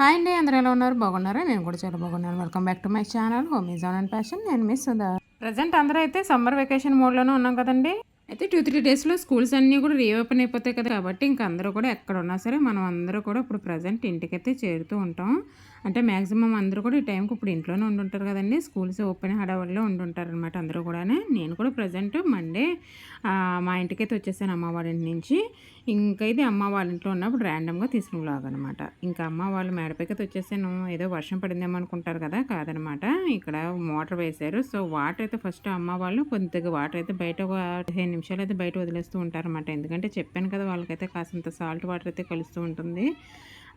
Hi అండి అందరూ ఎలా ఉన్నారు? బాగున్నారా? నేను కూడా చాలా బాగున్నాను. Welcome back to my channel home is on and passion నేను మిస్ సుధా. ప్రజెంట్ అందరూ అయితే సమ్మర్ వెకేషన్ మోడ్లోనే ఉన్నాం కదండి. అయితే టూ త్రీ డేస్లో స్కూల్స్ అన్నీ కూడా రీఓపెన్ అయిపోతాయి కదా. కాబట్టి ఇంక అందరూ కూడా ఎక్కడ ఉన్నా సరే మనం అందరూ కూడా ఇప్పుడు ప్రజెంట్ ఇంటికైతే చేరుతూ ఉంటాం. అంటే మ్యాక్సిమం అందరూ కూడా ఈ టైంకి ఇప్పుడు ఇంట్లోనే ఉండుంటారు కదండి. స్కూల్స్ ఓపెన్ హడావుల్లో ఉండుంటారు అనమాట అందరూ కూడా నేను కూడా ప్రజెంట్ మండే మా ఇంటికైతే వచ్చేసాను అమ్మ వాళ్ళ ఇంటి నుంచి. ఇంకా ఇది అమ్మ వాళ్ళ ఇంట్లో ఉన్నప్పుడు ర్యాండమ్గా తీసిన వ్లాగ్ అనమాట ఇంకా అమ్మ వాళ్ళు మేడపైకైతే వచ్చేసాను. ఏదో వర్షం పడిందేమో అనుకుంటారు కదా కాదనమాట ఇక్కడ మోటార్ వేశారు. సో వాటర్ అయితే ఫస్ట్ అమ్మ వాళ్ళు కొద్దిగా వాటర్ అయితే బయట ఒక నిమిషాలు అయితే బయట వదిలేస్తూ ఉంటారన్నమాట. ఎందుకంటే చెప్పాను కదా వాళ్ళకైతే కాసంత సాల్ట్ వాటర్ అయితే కలుస్తూ ఉంటుంది.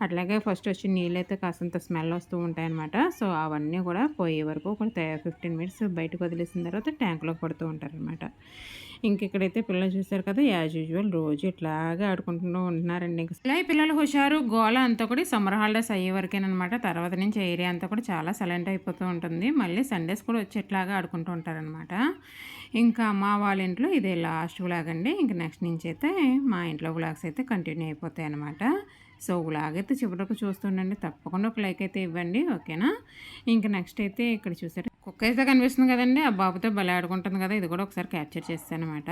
అట్లాగే ఫస్ట్ వచ్చి నీళ్ళు అయితే కాసంత స్మెల్ వస్తూ ఉంటాయన్నమాట. సో అవన్నీ కూడా పోయే వరకు ఒక ఫిఫ్టీన్ మినిట్స్ బయటకు వదిలేసిన తర్వాత ట్యాంక్లో పడుతూ ఉంటారనమాట ఇంక ఇక్కడైతే పిల్లలు చూస్తారు కదా యాజ్ యూజువల్ రోజు ఇట్లాగే ఆడుకుంటూ ఉంటున్నారండి. ఇలా పిల్లలు హుషారు గోల అంతా కూడా సమ్మర్ హాలిడేస్ అయ్యే వరకేనమాట తర్వాత నుంచి ఏరియా అంతా కూడా చాలా సైలెంట్ అయిపోతూ ఉంటుంది. మళ్ళీ సండేస్ కూడా వచ్చి ఇట్లాగా ఆడుకుంటూ ఉంటారనమాట ఇంకా మా వాళ్ళ ఇంట్లో ఇదే లాస్ట్ వ్లాగ్ అండి. ఇంక నెక్స్ట్ నుంచి అయితే మా ఇంట్లో వ్లాగ్స్ అయితే కంటిన్యూ అయిపోతాయి అనమాట సో అయితే చివరకు చూస్తుండండి. తప్పకుండా ఒక లైక్ అయితే ఇవ్వండి. ఓకేనా? ఇంకా నెక్స్ట్ అయితే ఇక్కడ చూసారు కుక్క అయితే కనిపిస్తుంది కదండి. ఆ బాబుతో భలే ఆడుకుంటుంది కదా. ఇది కూడా ఒకసారి క్యాప్చర్ చేస్తాను అనమాట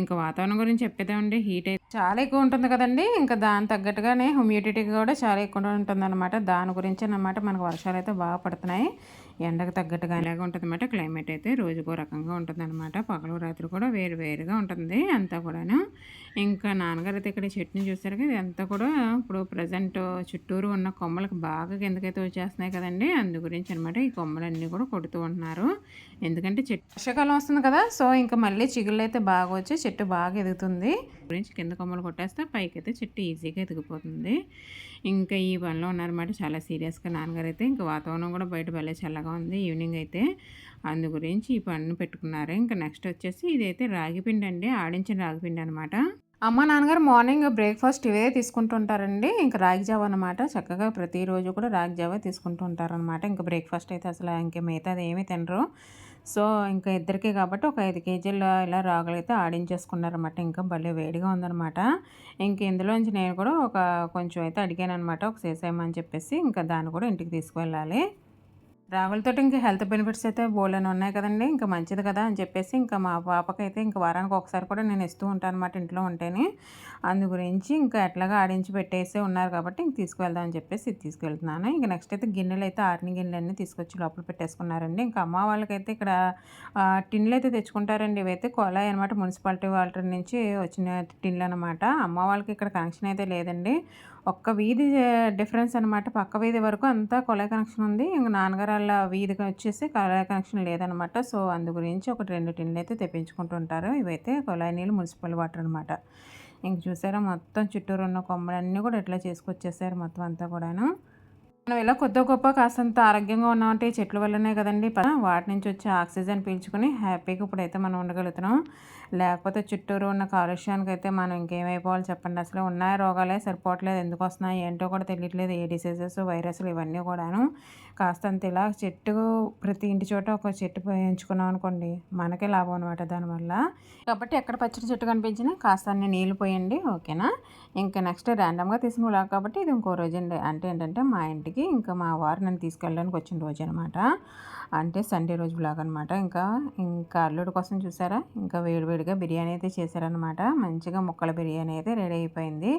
ఇంకా వాతావరణం గురించి చెప్పేదామండి హీట్ అయితే చాలా ఎక్కువ ఉంటుంది కదండి. ఇంకా దాని తగ్గట్టుగానే హ్యూమిడిటీ కూడా చాలా ఎక్కువ ఉంటుంది అనమాట దాని గురించి అనమాట మనకు వర్షాలు అయితే బాగా పడుతున్నాయి. ఎండకు తగ్గట్టుగా ఇలాగే ఉంటుంది అనమాట క్లైమేట్ అయితే రోజుకో రకంగా ఉంటుంది అనమాట పగలు రాత్రి కూడా వేరు వేరుగా ఉంటుంది. అంతా కూడాను. ఇంకా నాన్నగారు అయితే ఇక్కడ చెట్టుని చూస్తారు కదా. ఇదంతా కూడా ఇప్పుడు ప్రజెంట్ చుట్టూరు ఉన్న కొమ్మలకు బాగా కిందకైతే వచ్చేస్తున్నాయి కదండి. అందు గురించి అనమాట ఈ కొమ్మలన్నీ కూడా కొడుతూ ఉంటున్నారు ఎందుకంటే చెట్టు వర్షాకాలం వస్తుంది కదా సో ఇంకా మళ్ళీ చిగుళ్ళు అయితే బాగా వచ్చి చెట్టు బాగా ఎదుగుతుంది. గురించి కింద కొమ్మలు కొట్టేస్తే పైకి అయితే చెట్టు ఈజీగా ఎదిగిపోతుంది. ఇంకా ఈ పనిలో ఉన్నారన్నమాట చాలా సీరియస్గా నాన్నగారు అయితే ఇంకా వాతావరణం కూడా బయట భలే చల్లగా ఉంది ఈవినింగ్ అయితే. అందు గురించి ఈ పన్ను పెట్టుకున్నారు. ఇంకా నెక్స్ట్ వచ్చేసి ఇదైతే రాగిపిండి అండి ఆడించిన రాగిపిండి అనమాట అమ్మ నాన్నగారు మార్నింగ్ బ్రేక్ఫాస్ట్ ఇవే తీసుకుంటుంటారండి. ఇంకా రాగి జావ అనమాట చక్కగా ప్రతిరోజు కూడా రాగి జావ తీసుకుంటూ ఉంటారనమాట ఇంకా బ్రేక్ఫాస్ట్ అయితే అసలు ఇంకా మిగతాది ఏమీ తినరు. సో ఇంకా ఇద్దరికే కాబట్టి ఒక ఐదు కేజీలు ఇలా రాగులు అయితే ఆడించేసుకున్నారనమాట ఇంకా భలే వేడిగా ఉందనమాట ఇంక ఇందులోంచి నేను కూడా ఒక కొంచెం అయితే అడిగాను అనమాట ఒక చేసేయమని చెప్పేసి ఇంకా దాన్ని కూడా ఇంటికి తీసుకువెళ్ళాలి. రాగులతో ఇంకా హెల్త్ బెనిఫిట్స్ అయితే బోలని ఉన్నాయి కదండి. ఇంకా మంచిది కదా అని చెప్పేసి ఇంకా మా పాపకైతే ఇంకా వారానికి ఒకసారి కూడా నేను ఇస్తూ ఉంటాను అనమాట ఇంట్లో ఉంటేనే. అందు గురించి ఇంకా ఎట్లాగా ఆడించి పెట్టేసి ఉన్నారు కాబట్టి ఇంక తీసుకువెళ్దాం అని చెప్పేసి ఇది తీసుకువెళ్తున్నాను. ఇంకా నెక్స్ట్ అయితే గిన్నెలు అయితే ఆరిన గిన్నెలన్నీ తీసుకొచ్చి లోపల పెట్టేసుకున్నారండి. ఇంకా అమ్మ వాళ్ళకైతే ఇక్కడ టిన్లు అయితే తెచ్చుకుంటారండి. ఇవైతే కొలాయి అనమాట మున్సిపాలిటీ వాళ్ళ నుంచి వచ్చిన టిన్లు అనమాట అమ్మ వాళ్ళకి ఇక్కడ కనెక్షన్ అయితే లేదండి. ఒక్క వీధి డిఫరెన్స్ అనమాట పక్క వీధి వరకు అంతా కొలాయి కనెక్షన్ ఉంది. ఇంకా నాన్నగారు వాళ్ళ వీధికి వచ్చేసి కళాయి కనెక్షన్ లేదనమాట. సో అందు గురించి ఒక రెండు టిన్లు అయితే తెప్పించుకుంటుంటారు. ఇవైతే కొలాయి నీళ్ళు మున్సిపల్ వాటర్ అనమాట. ఇంక చూసారా మొత్తం చుట్టూరు ఉన్న కొమ్మలన్నీ కూడా ఇట్లా చేసుకొచ్చేసారు మొత్తం అంతా కూడాను. మనం ఇలా కొద్ది గొప్ప కాస్తంత ఆరోగ్యంగా ఉన్నామంటే చెట్ల వల్లనే కదండి. వాటి నుంచి వచ్చే ఆక్సిజన్ పీల్చుకుని హ్యాపీగా ఇప్పుడైతే మనం ఉండగలుగుతున్నాం. లేకపోతే చుట్టూరు ఉన్న కాలుష్యానికి అయితే మనం ఇంకేమైపోవాలి చెప్పండి. అసలు ఉన్నాయి రోగాలే సరిపోవట్లేదు. ఎందుకు వస్తున్నాయి? ఏంటో కూడా తెలియట్లేదు. ఏ డిసీజెస్ వైరస్లు ఇవన్నీ కూడాను. కాస్తంత ఇలా చెట్టు ప్రతి ఇంటి చోట ఒక చెట్టు పోయించుకున్నాం అనుకోండి మనకే లాభం అనమాట దానివల్ల. కాబట్టి ఎక్కడ పచ్చడి చెట్టు కనిపించినా కాస్త నీళ్ళు పోయండి. ఓకేనా? ఇంకా నెక్స్ట్ ర్యాండమ్గా తీసుకుని కాబట్టి ఇది ఇంకో రోజు అండి. అంటే ఏంటంటే మా ఇంటికి ఇంకా మా వారు నన్ను తీసుకెళ్ళడానికి వచ్చిన రోజు అనమాట అంటే సండే రోజు బ్లాగ్ అనమాట ఇంకా ఇంకా అల్లుడి కోసం చూసారా? ఇంకా వేడివేడిగా బిర్యానీ అయితే చేశారనమాట మంచిగా ముక్కల బిర్యానీ అయితే రెడీ అయిపోయింది.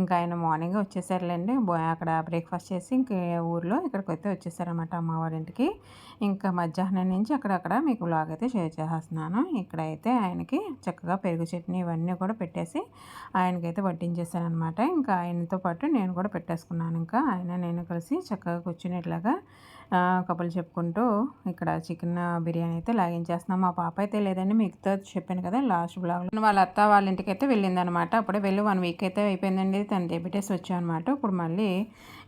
ఇంకా ఆయన మార్నింగ్ వచ్చేసారులేండి. అక్కడ బ్రేక్ఫాస్ట్ చేసి ఇంకా ఊర్లో ఇక్కడికి అయితే వచ్చేసారనమాట అమ్మవారింటికి ఇంకా మధ్యాహ్నం నుంచి అక్కడక్కడ మీకు బ్లాగ్ అయితే షేర్ చేస్తున్నాను ఇక్కడైతే ఆయనకి చక్కగా పెరుగు చట్నీ ఇవన్నీ కూడా పెట్టేసి ఆయనకైతే వడ్డించేసాను అనమాట ఇంకా ఆయనతో పాటు నేను కూడా పెట్టేసుకున్నాను. ఇంకా ఆయన నేను కలిసి చక్కగా కూర్చునేట్లాగా కబుర్లు చెప్పుకుంటూ ఇక్కడ చికెన్ బిర్యానీ అయితే లాగించేస్తున్నాం. మా పాప అయితే లేదండి మిగతా చెప్పాను కదా లాస్ట్ బ్లాగ్లో. వాళ్ళ అత్త వాళ్ళ ఇంటికి అయితే వెళ్ళిందనమాట. అప్పుడే వెళ్ళి వన్ వీక్ అయితే అయిపోయిందండి. తను డెబిటేస్ వచ్చానమాట. ఇప్పుడు మళ్ళీ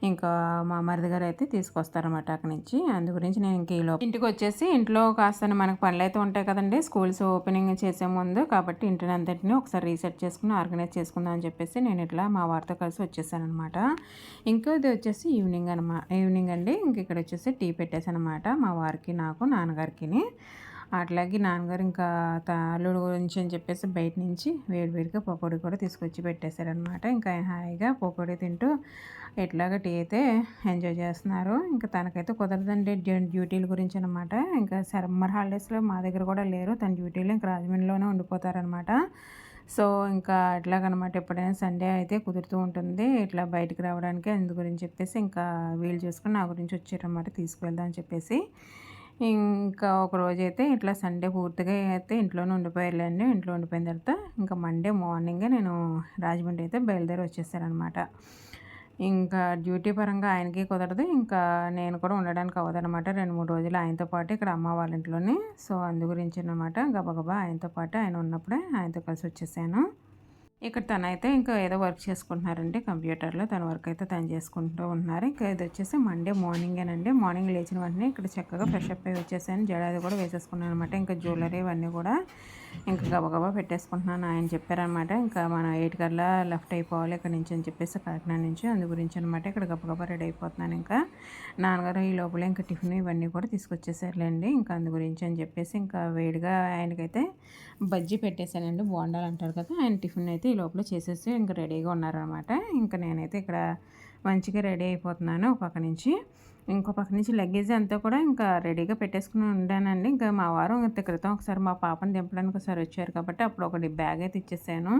ఇంకా మా మరిది గారు అయితే తీసుకొస్తారన్నమాట అక్కడి నుంచి అందు గురించి నేను ఇంక ఈలో ఇంటికి వచ్చేసి ఇంట్లో కాస్త మనకు పనులు అయితే ఉంటాయి కదండి. స్కూల్స్ ఓపెనింగ్ చేసే ముందు కాబట్టి ఇంటిని అంతటిని ఒకసారి రీసెట్ చేసుకుని ఆర్గనైజ్ చేసుకుందాం అని చెప్పేసి నేను ఇట్లా మా వారితో కలిసి వచ్చేసాను అనమాట ఇంకా ఇది వచ్చేసి ఈవినింగ్ అనమాట ఈవినింగ్ అండి. ఇంక ఇక్కడ వచ్చేసి టీ పెట్టేసాను అనమాట మా వారికి నాకు నాన్నగారికి అట్లాగే నాన్నగారు ఇంకా అల్లుడు గురించి అని చెప్పేసి బయట నుంచి వేడివేడిగా పకోడీ కూడా తీసుకొచ్చి పెట్టేశారనమాట ఇంకా ఆయన హాయిగా పకోడీ తింటూ ఎట్లాగ టీ అయితే ఎంజాయ్ చేస్తున్నారు. ఇంకా తనకైతే కుదరదండి డ్యూటీల గురించి అనమాట ఇంకా సమ్మర్ హాలిడేస్లో మా దగ్గర కూడా లేరు. తన డ్యూటీలో ఇంకా రాజమండ్రిలోనే ఉండిపోతారనమాట సో ఇంకా ఎట్లాగనమాట ఎప్పుడైనా సండే అయితే కుదురుతూ ఉంటుంది. ఇట్లా బయటకు రావడానికి అందు గురించి చెప్పేసి ఇంకా వీలు చేసుకుని నా గురించి వచ్చారనమాట తీసుకువెళ్దామని చెప్పేసి ఇంకా ఒక రోజు అయితే ఇట్లా సండే పూర్తిగా అయితే ఇంట్లోనే ఉండిపోయారులేండి. ఇంట్లో ఉండిపోయిన తర్వాత ఇంకా మండే మార్నింగే నేను రాజమండ్రి అయితే బయలుదేరి వచ్చేసారనమాట. ఇంకా డ్యూటీ పరంగా ఆయనకి కుదరదు. ఇంకా నేను కూడా ఉండడానికి అవ్వదనమాట. రెండు మూడు రోజులు ఆయనతో పాటు ఇక్కడ అమ్మ వాళ్ళ ఇంట్లోనే. సో అందు గురించి అనమాట గబగబా ఆయనతో పాటు ఆయన ఉన్నప్పుడే ఆయనతో కలిసి వచ్చేసాను. ఇక్కడ తనైతే ఇంకా ఏదో వర్క్ చేసుకుంటున్నారండి కంప్యూటర్లో. తన వర్క్ అయితే తను చేసుకుంటూ ఉన్నారు. ఇంకా ఇది వచ్చేసి మండే మార్నింగేనండి మార్నింగ్ లేచిన వెంటనే ఇక్కడ చక్కగా ఫ్రెష్ అప్ అయ్యి వచ్చేసాను. జడాది కూడా వేసేసుకున్నాను అనమాట ఇంకా జ్యువెలరీ ఇవన్నీ కూడా ఇంకా గబగబా పెట్టేసుకుంటున్నాను ఆయన చెప్పారనమాట ఇంకా మనం ఎయిట్ కల్లా లెఫ్ట్ అయిపోవాలి ఇక్కడ నుంచి అని చెప్పేసి కాకినాడ నుంచి అందు గురించి అనమాట ఇక్కడ గబగబా రెడీ అయిపోతున్నాను ఇంకా. నాన్నగారు ఈ లోపల ఇంకా టిఫిన్ ఇవన్నీ కూడా తీసుకొచ్చేసారులేండి. ఇంకా అందు గురించి అని చెప్పేసి ఇంకా వేడిగా ఆయనకైతే బజ్జీ పెట్టేశానండి. బోండాలు అంటారు కదా ఆయన టిఫిన్ అయితే ఈ లోపల చేసేసి ఇంకా రెడీగా ఉన్నారనమాట ఇంకా నేనైతే ఇక్కడ మంచిగా రెడీ అయిపోతున్నాను ఒక పక్క నుంచి. ఇంకో పక్క నుంచి లగేజ్ అంతా కూడా ఇంకా రెడీగా పెట్టేసుకుని ఉండానండి. ఇంకా మా వారు ఇంత క్రితం ఒకసారి మా పాపను దింపడానికి ఒకసారి వచ్చారు కాబట్టి అప్పుడు ఒకటి బ్యాగ్ అయితే ఇచ్చేసాను.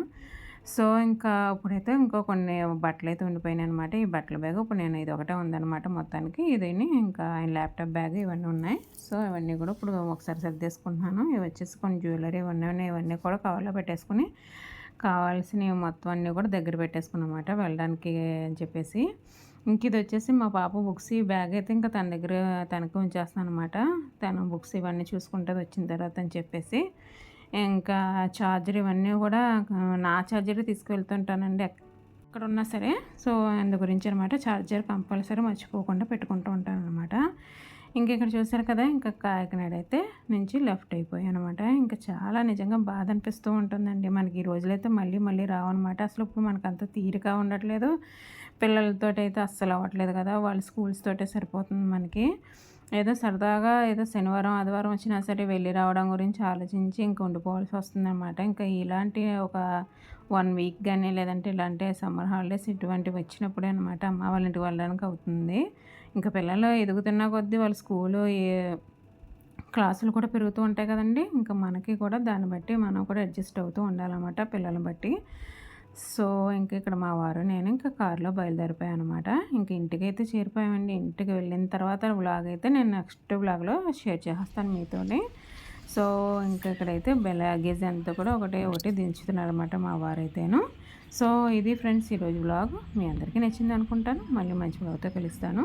సో ఇంకా ఇప్పుడైతే ఇంకో కొన్ని బట్టలు అయితే ఉండిపోయినాయి అనమాట ఈ బట్టల బ్యాగ్ ఇప్పుడు నేను ఇది ఒకటే ఉందనమాట మొత్తానికి. ఇదని ఇంకా ఆయన ల్యాప్టాప్ బ్యాగ్ ఇవన్నీ ఉన్నాయి. సో ఇవన్నీ కూడా ఇప్పుడు ఒకసారి సర్దేసుకుంటున్నాను ఇవి వచ్చేసి కొన్ని జ్యువెలరీ ఇవన్నీ ఉన్నాయి. ఇవన్నీ కూడా కవర్లో పెట్టేసుకుని కావాల్సినవి మొత్తం అన్నీ కూడా దగ్గర పెట్టేసుకున్నమాట. వెళ్ళడానికి అని చెప్పేసి. ఇంక ఇది వచ్చేసి మా పాప బుక్స్ ఈ బ్యాగ్ అయితే ఇంకా తన దగ్గర తనకి ఉంచేస్తాను అనమాట తను బుక్స్ ఇవన్నీ చూసుకుంటుంది వచ్చిన తర్వాత అని చెప్పేసి. ఇంకా ఛార్జర్ ఇవన్నీ కూడా నా ఛార్జర్ తీసుకువెళ్తుంటానండి ఎక్కడ ఉన్నా సరే. సో అందు గురించి అనమాట ఛార్జర్ కంపల్సరీ మర్చిపోకుండా పెట్టుకుంటూ ఉంటాను అనమాట ఇంక ఇక్కడ చూసారు కదా ఇంకా కాకినాడ అయితే నుంచి లెఫ్ట్ అయిపోయాయి అనమాట ఇంకా చాలా నిజంగా బాధ అనిపిస్తూ ఉంటుందండి. మనకి ఈ రోజులైతే మళ్ళీ మళ్ళీ రావన్నమాట. అసలు ఇప్పుడు మనకు అంత తీరిక ఉండట్లేదు. పిల్లలతో అయితే అస్సలు అవ్వట్లేదు కదా వాళ్ళ స్కూల్స్ తోటే సరిపోతుంది మనకి. ఏదో సరదాగా ఏదో శనివారం ఆదివారం వచ్చినా సరే వెళ్ళి రావడం గురించి ఆలోచించి ఇంక ఉండిపోవాల్సి వస్తుంది అనమాట ఇంకా ఇలాంటి ఒక వన్ వీక్ కానీ లేదంటే ఇలాంటి సమ్మర్ హాలిడేస్ ఇటువంటివి వచ్చినప్పుడే అనమాట అమ్మ వాళ్ళ ఇంటికి వెళ్ళడానికి అవుతుంది. ఇంకా పిల్లలు ఎదుగుతున్న కొద్దీ వాళ్ళ స్కూలు క్లాసులు కూడా పెరుగుతూ ఉంటాయి కదండి. ఇంకా మనకి కూడా దాన్ని బట్టి మనం కూడా అడ్జస్ట్ అవుతూ ఉండాలన్నమాట పిల్లల్ని బట్టి. సో ఇంక ఇక్కడ మా వారు నేను ఇంకా కారులో బయలుదేరిపోయాను అనమాట ఇంక ఇంటికి అయితే చేరిపోయామండి. ఇంటికి వెళ్ళిన తర్వాత వ్లాగ్ అయితే నేను నెక్స్ట్ వ్లాగ్లో షేర్ చేస్తాను మీతోనే. సో ఇంకా ఇక్కడైతే లగేజ్ అంతా కూడా ఒకటి ఒకటి దించుతున్నారు అనమాట మా వారైతేను. సో ఇది ఫ్రెండ్స్ ఈరోజు వ్లాగ్. మీ అందరికీ నచ్చింది అనుకుంటాను. మళ్ళీ మంచి వ్లాగ్తో కలుస్తాను.